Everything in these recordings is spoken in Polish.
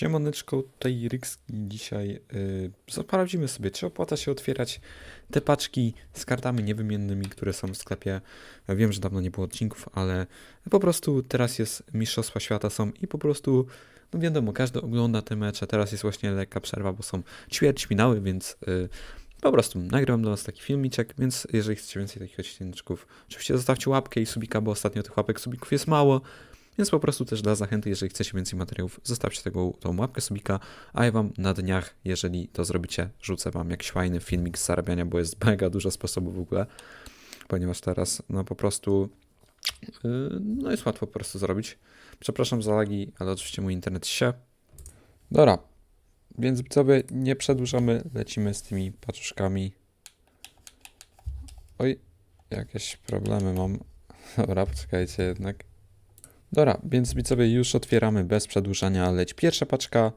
Siemoneczko, tutaj Ryks i dzisiaj yy, sprawdzimy sobie, czy opłaca się otwierać te paczki z kartami niewymiennymi, które są w sklepie. Wiem, że dawno nie było odcinków, ale po prostu teraz jest Mistrzostwa Świata są i po prostu, no wiadomo, każdy ogląda te mecze, teraz jest właśnie lekka przerwa, bo są ćwierćfinały, więc yy, po prostu nagrałem dla Was taki filmiczek, więc jeżeli chcecie więcej takich odcineczków, oczywiście zostawcie łapkę i subika, bo ostatnio tych łapek subików jest mało, więc po prostu też dla zachęty, jeżeli chcecie więcej materiałów, zostawcie tego, tą łapkę subika, a ja wam na dniach, jeżeli to zrobicie, rzucę wam jakiś fajny filmik z zarabiania, bo jest mega dużo sposobów w ogóle, ponieważ teraz no po prostu yy, no jest łatwo po prostu zrobić. Przepraszam za lagi, ale oczywiście mój internet się. Dobra, więc sobie nie przedłużamy, lecimy z tymi paczuszkami. Oj, jakieś problemy mam. Dobra, poczekajcie jednak. Dobra, więc widzowie już otwieramy bez przedłużania, leć pierwsza paczka,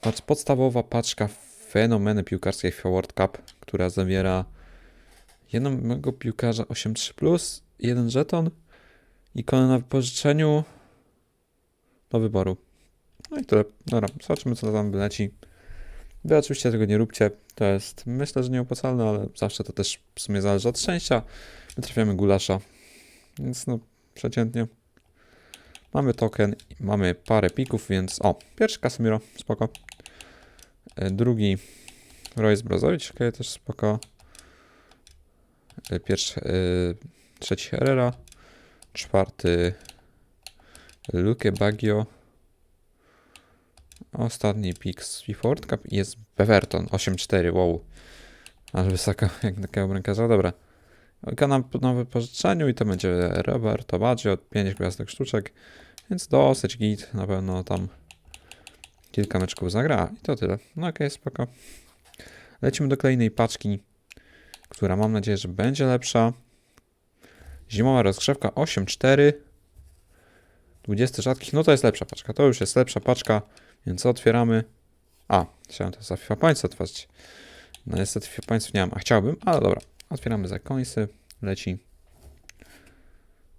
patrz, podstawowa paczka fenomeny piłkarskiej World Cup, która zawiera jednego piłkarza 8-3+, jeden żeton, ikonę na wypożyczeniu do wyboru. No i tyle. Dobra, zobaczymy co tam wyleci. Wy oczywiście tego nie róbcie, to jest myślę, że nieopłacalne, ale zawsze to też w sumie zależy od szczęścia. My trafiamy gulasza, więc no przeciętnie. Mamy token, mamy parę pików, więc o, pierwszy Casemiro, spoko. E, Drugi Royce Brozowicz, okej, też spoko. E, Pierwszy, e, trzeci Herrera. Czwarty Luke Baggio. Ostatni pik z World Cup jest Beverton 8-4, wow. Aż wysoko, jak takiego bramkarza, dobra. Kanał na wypożyczeniu i to będzie Roberto Baggio, 5 gwiazdek sztuczek, więc dosyć git, na pewno tam kilka meczków zagra i to tyle. No okej, spoko. Lecimy do kolejnej paczki, która mam nadzieję, że będzie lepsza. Zimowa rozgrzewka 8-4. 20 rzadkich, no to jest lepsza paczka, to już jest lepsza paczka, więc otwieramy. A, chciałem to za FIFA Points otworzyć. No niestety FIFA Points nie mam, a chciałbym, ale dobra. Otwieramy za końsy, leci.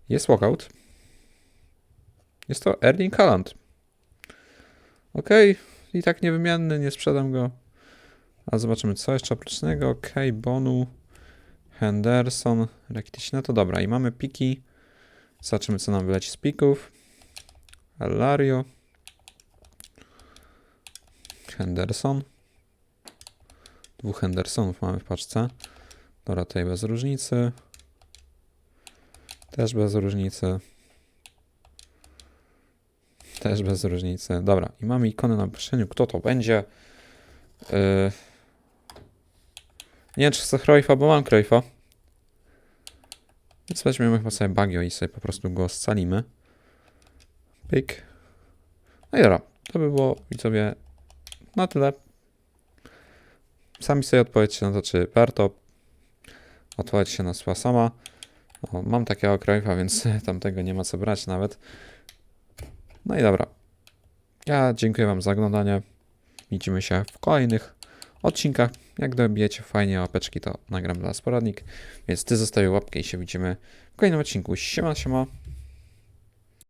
Jest walkout. Jest to Erling Haaland. Ok, i tak niewymienny, nie sprzedam go. A zobaczymy, co jeszcze oprócz niego. Ok, Bonu, Henderson, Rakitic. No to dobra, i mamy piki. Zobaczymy, co nam wyleci z pików. Alario. Henderson. Dwóch Hendersonów mamy w paczce. Dobra, tutaj bez różnicy. Też bez różnicy. Też bez różnicy. Dobra, i mamy ikonę na wypożyczeniu. Kto to będzie? Yy... Nie wiem, czy chcę Cruyffa, bo mam Cruyffa. Więc weźmiemy chyba sobie Bagio i sobie po prostu go scalimy. Pyk. No i dobra, to by było widzowie na tyle. Sami sobie odpowiedzcie na to, czy warto. Odpowiedź się nasuwa sama. O, mam takiego Cruyffa, więc tamtego nie ma co brać nawet. No i dobra. Ja dziękuję Wam za oglądanie. Widzimy się w kolejnych odcinkach. Jak dobijecie fajnie łapeczki, to nagram dla Was poradnik. Więc Ty zostawię łapkę i się widzimy w kolejnym odcinku. Siema, siema.